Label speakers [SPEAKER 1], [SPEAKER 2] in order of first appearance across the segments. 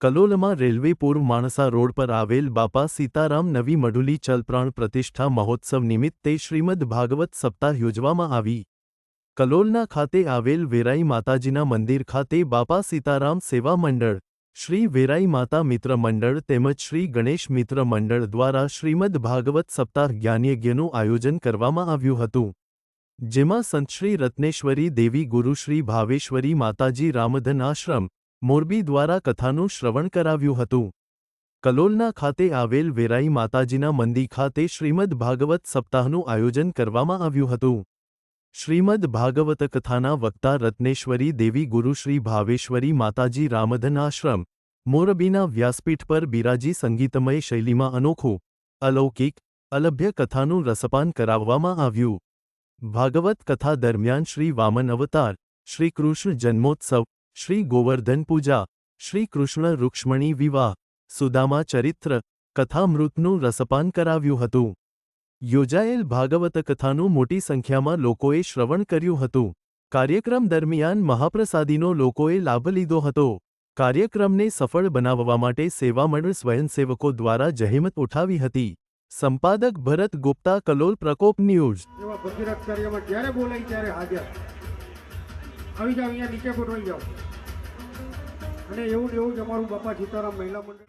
[SPEAKER 1] કલોલમાં railway પૂર્વ Mansa road પર આવેલ બાપા સીતારામ નવી મઢુલી ચલપ્રાણ પ્રતિષ્ઠા મહોત્સવ નિમિત્તે શ્રીમદ ભાગવત સપ્તાહ યોજવામાં આવી. કલોલના ખાતે આવેલ વેરાઈ માતાજીના મંદિર ખાતે બાપા સીતારામ સેવા મંડળ, શ્રી વેરાઈ માતા મિત્ર મંડળ તેમજ શ્રી ગણેશ મિત્ર મંડળ દ્વારા શ્રીમદ ભાગવત સપ્તાહ જ્ઞાનયજ્ઞનું આયોજન કરવામાં આવ્યું હતું. જેમાં સંત શ્રી રત્નેશ્વરી દેવી ગુરુ શ્રી ભાવેશ્વરી માતાજી રામધન આશ્રમ મોરબી દ્વારા કથાનું શ્રવણ કરાવ્યું હતું. કલોલના ખાતે આવેલ વેરાઈ માતાજીના મંદિર ખાતે શ્રીમદ ભાગવત સપ્તાહનું આયોજન કરવામાં આવ્યું હતું. શ્રીમદ ભાગવત કથાના વક્તા રત્નેશ્વરી દેવી ગુરુ શ્રી ભાવેશ્વરી માતાજી રામધન આશ્રમ, મોરબીના વ્યાસપીઠ પર બિરાજી સંગીતમય શૈલીમાં અનોખું, અલૌકિક, અલભ્ય કથાનું રસપાન કરાવવામાં આવ્યું. ભાગવત કથા દરમિયાન શ્રી વામન અવતાર, શ્રી કૃષ્ણ જન્મોત્સવ શ્રી ગોવર્ધન પૂજા, શ્રી કૃષ્ણ રૂક્ષ્મણી વિવાહ, સુદામા ચરિત્ર, કથામૃતનું રસપાન કરાવ્યું હતું. યોજાયેલ ભાગવત કથાનું મોટી સંખ્યામાં લોકોએ શ્રવણ કર્યું હતું. કાર્યક્રમ દરમિયાન મહાપ્રસાદીનો લોકોએ લાભ લીધો હતો. કાર્યક્રમને સફળ બનાવવા માટે સેવામંડળ સ્વયંસેવકો દ્વારા જહેમત ઉઠાવી હતી. સંપાદક ભરત ગુપ્તા, કલોલ પ્રકોપ ન્યૂઝ.
[SPEAKER 2] ભગીરથ કાર્યમાં જ્યારે બોલાય ત્યારે હાજર. આવી જાઓ, અહીંયા નીચે ગોઠવાઈ જાઓ. અને એવું ને એવું જ અમારું બાપા સીતારામ મહિલા મંડળ.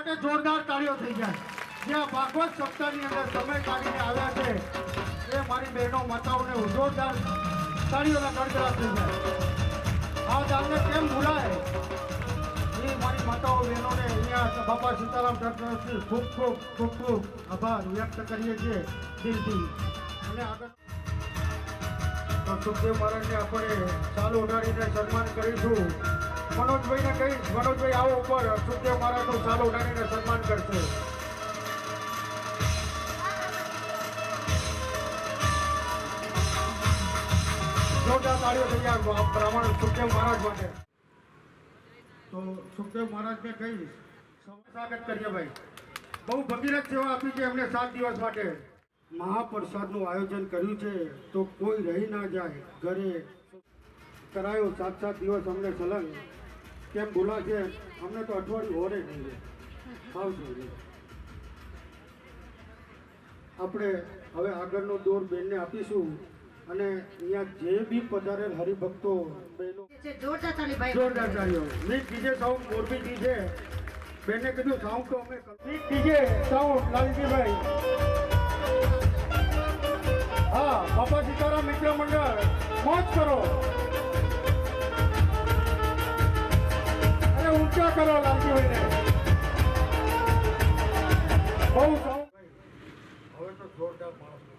[SPEAKER 2] માટે જોરદાર તાળીઓ થઈ જાય જે આ ભાગવત સપ્તાહની અંદર સમય કાઢીને આવ્યા છે, એ મારી બહેનો, માતાઓને જોરદાર તાળીઓના ગડગડા થઈ જાય આ દાનને કેમ ભૂલાય? એ મારી માતાઓ, બહેનોને અહીંયા બાપા સીતારામ તરફથી ખૂબ ખૂબ ખૂબ ખૂબ આભાર વ્યક્ત કરીએ છીએ દિલથી. અને આગળ સુખદેવ મહારાજને આપણે ચાલુ ઉડાડીને સન્માન કરીશું. મનોજભાઈને કહીશ મનોજભાઈ આવો ઉપર, સુખદેવ મહારાજનું ચાલુ ઉડાડીને સન્માન કરશે. જોરદાર તાળીઓ થઈ બ્રાહ્મણ સુખદેવ મહારાજ માટે. તો સુખદેવ મહારાજને કહીશ સ્વાગત કરીએ ભાઈ. બહુ ભગીરથ સેવા આપી છે એમને સાત દિવસ માટે. મહાપ્રસાદનું આયોજન કર્યું છે, તો કોઈ રહી ના જાય, ઘરે કરાયો સાત સાત દિવસ અમને સલંગ કેમ બોલા છે અમને તો અઠવાડિયું ઓરે નહીં રહે. સાવ. આપણે હવે આગળનો દોર બેનને આપીશું અને અહીંયા જે બી પધારેલ હરિભક્તો બહેનો
[SPEAKER 3] જોરદાર તાળી ભાઈ
[SPEAKER 2] જોરદાર તાળીઓ Meet DJ sound Morbi DJ બેને કીધું સાઉન્ડ તો અમે મીટ ડીજે સાઉન્ડ લાલજીભાઈ હા બાપા સીતારામ મિત્ર મંડળ મોજ કરો. અને ઊંચા કરો લાલજીભાઈને બહુ હવે તો જોરદાર માણસ